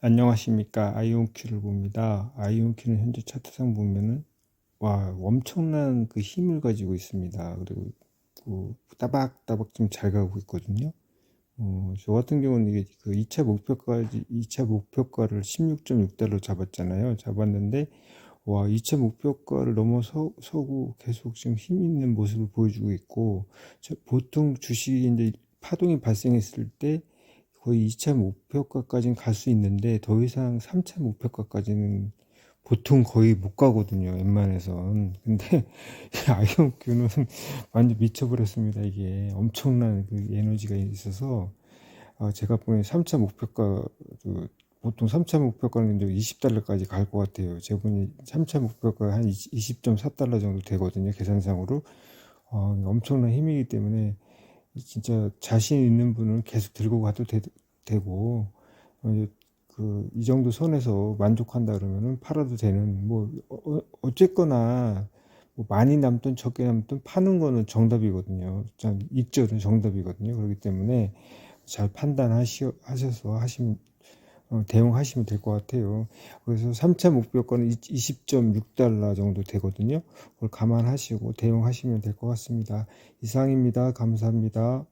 안녕하십니까 아이온큐를 봅니다. 아이온큐는 현재 차트상 보면은 와 엄청난 그 힘을 가지고 있습니다. 그리고 그 따박따박 좀 잘 가고 있거든요. 어, 저 같은 경우는 이게 그 2차 목표까지 2차 목표가를 16.6달러 잡았잖아요. 잡았는데 와 2차 목표가를 넘어서고 계속 지금 힘 있는 모습을 보여주고 있고 저 보통 주식이 이제 파동이 발생했을 때 거의 2차 목표가까지는 갈 수 있는데 더 이상 3차 목표가까지는 보통 거의 못 가거든요. 웬만해선. 근데 아이온큐는 완전 미쳐버렸습니다. 이게 엄청난 그 에너지가 있어서 아, 제가 보기엔 3차 목표가 그 보통 3차 목표가는 이제 20달러까지 갈 것 같아요. 제 보니 3차 목표가 한 20.4달러 정도 되거든요. 계산상으로. 어, 엄청난 힘이기 때문에 진짜 자신 있는 분은 계속 들고 가도 되, 고 어, 그, 이 정도 선에서 만족한다 그러면은 팔아도 되는, 뭐, 어, 어쨌거나, 뭐 많이 남든 적게 남든 파는 거는 정답이거든요. 참, 익절은 정답이거든요. 그렇기 때문에 잘 판단하셔서 하시면, 어, 대응하시면 될 것 같아요. 그래서 3차 목표가는 20.6달러 정도 되거든요. 그걸 감안하시고 대응하시면 될 것 같습니다. 이상입니다. 감사합니다.